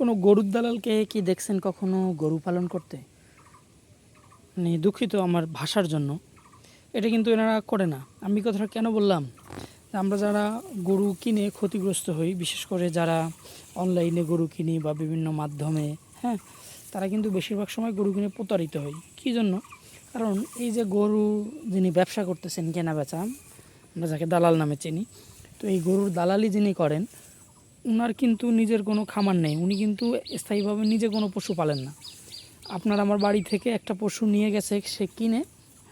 কোনো গরুর দালালকে কি দেখছেন কখনো গরু পালন করতে? মানে দুঃখিত আমার ভাষার জন্য। এটা কিন্তু এনারা করে না। আমি কথাটা কেন বললাম? আমরা যারা গরু কিনে ক্ষতিগ্রস্ত হই, বিশেষ করে যারা অনলাইনে গরু কিনি বা বিভিন্ন মাধ্যমে হ্যাঁ তারা কিন্তু বেশিরভাগ সময় গরু কিনে প্রতারিত হই। কী জন্য? কারণ এই যে গরু যিনি ব্যবসা করতেছেন কেনা বেচা আমরা যাকে দালাল নামে চিনি, তো এই গরুর দালালি যিনি করেন ওনার কিন্তু নিজের কোনো খামার নেই। উনি কিন্তু স্থায়ীভাবে নিজে কোনো পশু পালেন না। আপনার আমার বাড়ি থেকে একটা পশু নিয়ে গেছে, সে কিনে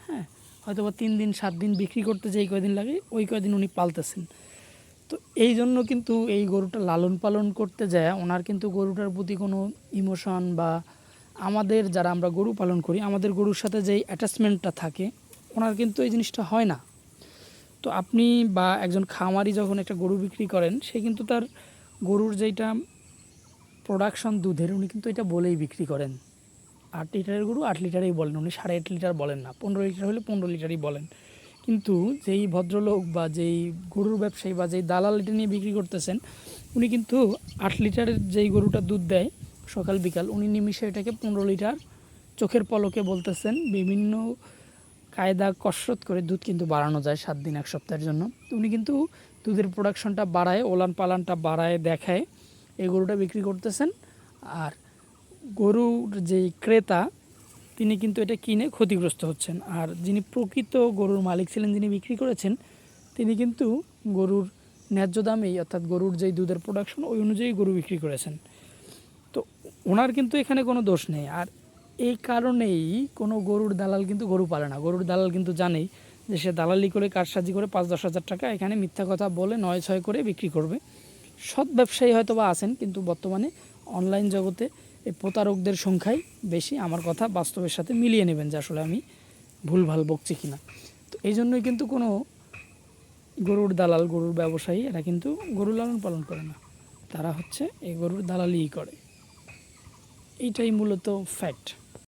হ্যাঁ হয়তো বা তিন দিন, সাত দিন বিক্রি করতে যেই কয়দিন লাগে, ওই কয়দিন উনি পালতেছেন। তো এই জন্য কিন্তু এই গরুটা লালন পালন করতে যায়, ওনার কিন্তু গরুটার প্রতি কোনো ইমোশন বা আমাদের যারা আমরা গরু পালন করি, আমাদের গরুর সাথে যেই অ্যাটাচমেন্টটা থাকে, ওনার কিন্তু এই জিনিসটা হয় না। তো আপনি বা একজন খামারি যখন একটা গরু বিক্রি করেন, সে কিন্তু তার গরুর যেটা প্রোডাকশন দুধের, উনি কিন্তু এটা বলেই বিক্রি করেন। আট লিটারের গরু আট লিটারেই বলেন, উনি সাড়ে আট লিটার বলেন না, পনেরো লিটার হলে পনেরো লিটারই বলেন। কিন্তু যেই ভদ্রলোক বা যেই গরুর ব্যবসায়ী বা যেই দালাল এটা নিয়ে বিক্রি করতেছেন, উনি কিন্তু আট লিটারের যেই গরুটা দুধ দেয় সকাল বিকাল, উনি নিমিষে এটাকে পনেরো লিটার চোখের পলকে বলতেছেন, বিভিন্ন কায়দা কসরত করে দুধ কিন্তু বাড়ানো যায় সাত দিন এক সপ্তাহের জন্য। উনি কিন্তু দুধের প্রোডাকশনটা বাড়ায় ওলান পালানটা বাড়ায়, দেখায়। এই গরুটা বিক্রি করতেছেন। আর গরুর যেই ক্রেতা, তিনি কিন্তু এটা কিনে ক্ষতিগ্রস্ত হচ্ছেন। আর যিনি প্রকৃত গরুর মালিক ছিলেন, যিনি বিক্রি করেছেন, তিনি কিন্তু গরুর ন্যায্য দামেই, অর্থাৎ গরুর যেই দুধের প্রোডাকশন ওই অনুযায়ী গরু বিক্রি করেছেন। তো ওনার কিন্তু এখানে কোনো দোষ নেই। আর এই কারণেই কোনো গরুর দালাল কিন্তু গরু পালে না। গরুর দালাল কিন্তু জানেই যে সে দালালি করে, কারসাজি করে পাঁচ দশ হাজার টাকা এখানে মিথ্যা কথা বলে নয় ছয় করে বিক্রি করবে। সৎ ব্যবসায়ী হয়তো বা আছেন, কিন্তু বর্তমানে অনলাইন জগতে এই প্রতারকদের সংখ্যাই বেশি। আমার কথা বাস্তবের সাথে মিলিয়ে নেবেন যে আসলে আমি ভুলভাল বকছি কিনা। তো এই জন্যই কিন্তু কোনো গরুর দালাল, গরুর ব্যবসায়ী, এরা কিন্তু গরু লালন পালন করে না। তারা হচ্ছে এই গরুর দালালিই করে। এইটাই মূলত ফ্যাক্ট।